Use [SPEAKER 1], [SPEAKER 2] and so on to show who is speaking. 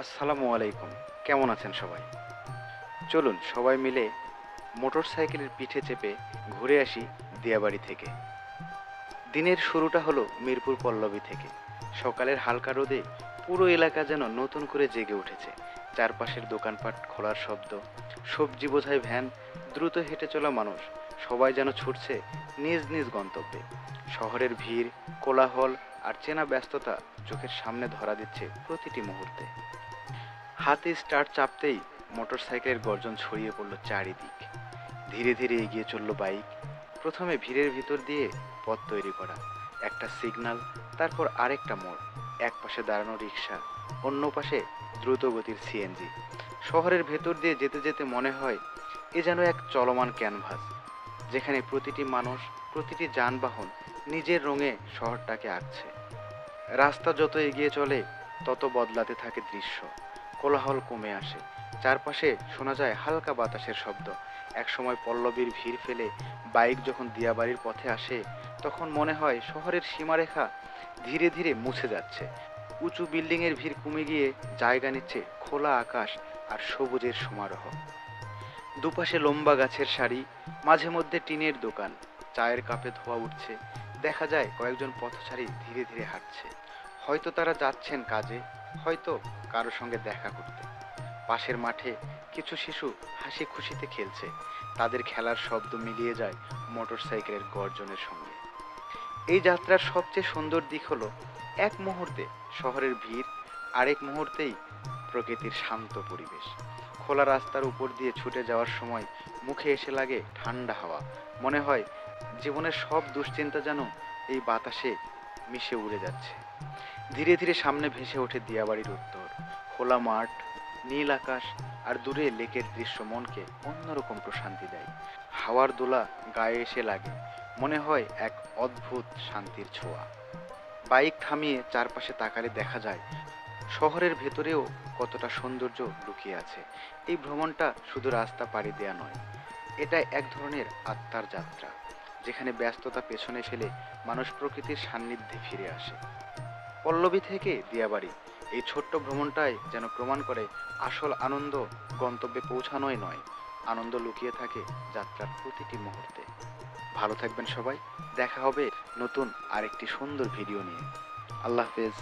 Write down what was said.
[SPEAKER 1] আসসালামু আলাইকুম। কেমন আছেন সবাই? চলুন সবাই মিলে মোটর সাইকেলের পিঠে চেপে ঘুরে আসি দিয়াবাড়ি থেকে। দিনের শুরুটা হলো মিরপুর পল্লবী থেকে। সকালের হালকা রোদে পুরো এলাকা যেন নতুন করে জেগে উঠেছে। চারপাশের দোকানপাট, খোলার শব্দ, সবজি বোঝাই ভ্যান, দ্রুত হেঁটে চলা মানুষ সবাই যেন ছুটছে নিজ নিজ গন্তব্যে। শহরের ভিড়, কোলাহল আর চেনা ব্যস্ততা চোখের সামনে ধরা দিচ্ছে প্রতিটি মুহূর্তে। হাতে স্টার্ট চাপতেই মোটরসাইকেলের গর্জন ছড়িয়ে পড়ল চারিদিক। ধীরে ধীরে এগিয়ে চলল বাইক। প্রথমে ভিড়ের ভিতর দিয়ে পথ তৈরি করা। একটা সিগন্যাল তারপর আরেকটা মোড়। এক পাশে দাঁড়ানো রিক্সা অন্য পাশে দ্রুতগতির সিএনজি। শহরের ভেতর দিয়ে যেতে যেতে মনে হয়, এ যেন এক চলমান ক্যানভাস। যেখানে প্রতিটি মানুষ, প্রতিটি যানবাহন নিজের রঙে শহরটাকে আঁকছে। রাস্তা যত এগিয়ে চলে, তত বদলাতে থাকে দৃশ্য। কোলাহল কমে আসে। চারপাশে শোনা যায় হালকা বাতাসের শব্দ। একসময় পল্লবীর ভিড় ফেলে বাইক যখন দিয়াবাড়ির পথে আসে, তখন মনে হয় শহরের সীমারেখা ধীরে ধীরে মুছে যাচ্ছে। উঁচু বিল্ডিংয়ের ভিড় কমে গিয়ে জায়গা নিচ্ছে খোলা আকাশ আর সবুজের সমারোহ। দুপাশে লম্বা গাছের সারি মাঝে মধ্যে টিনের দোকান। চায়ের কাপে ধোয়া উঠছে। দেখা যায় কয়েকজন পথচারী ধীরে ধীরে হাঁটছে। হয়তো তারা যাচ্ছেন কাজে, হয়তো কারও সঙ্গে দেখা করতে। পাশের মাঠে কিছু শিশু হাসি খুশিতে খেলছে। তাদের খেলার শব্দ মিলিয়ে যায় মোটরসাইকেলের গর্জনের সঙ্গে। এই যাত্রার সবচেয়ে সুন্দর দিক হলো, এক মুহূর্তে শহরের ভিড়, আরেক মুহূর্তেই প্রকৃতির শান্ত পরিবেশ। খোলা রাস্তার উপর দিয়ে ছুটে যাওয়ার সময় মুখে এসে লাগে ঠান্ডা হাওয়া। মনে হয় জীবনের সব দুশ্চিন্তা যেন এই বাতাসে মিশে উড়ে যাচ্ছে। ধীরে ধীরে সামনে ভেসে ওঠে দিয়াবাড়ির উত্তর। খোলা মাঠ, নীল আকাশ আর দূরে লেকের দৃশ্য মনকে অন্যরকম প্রশান্তি দেয়। হাওয়ার দোলা গায়ে এসে লাগে। মনে হয় এক অদ্ভুত শান্তির ছোঁয়া। বাইক থামিয়ে চারপাশে তাকালে দেখা যায় শহরের ভেতরেও কতটা সৌন্দর্য লুকিয়ে আছে, এই ভ্রমণটা শুধু রাস্তা পাড়ি দেয়া নয়, এটা এক ধরনের আত্মার যাত্রা, যেখানে ব্যস্ততা পেছনে ফেলে মানুষ প্রকৃতির সান্নিধ্যে ফিরে আসে। পল্লবী থেকে দিয়াবাড়ি, এই ছোট্ট ভ্রমণটাই যেন প্রমাণ করে আসল আনন্দ গন্তব্যে পৌঁছানোই নয়, আনন্দ লুকিয়ে থাকে যাত্রার প্রতিটি মুহূর্তে। ভালো থাকবেন সবাই, দেখা হবে নতুন আরেকটি সুন্দর ভিডিও নিয়ে। আল্লাহ হাফেজ।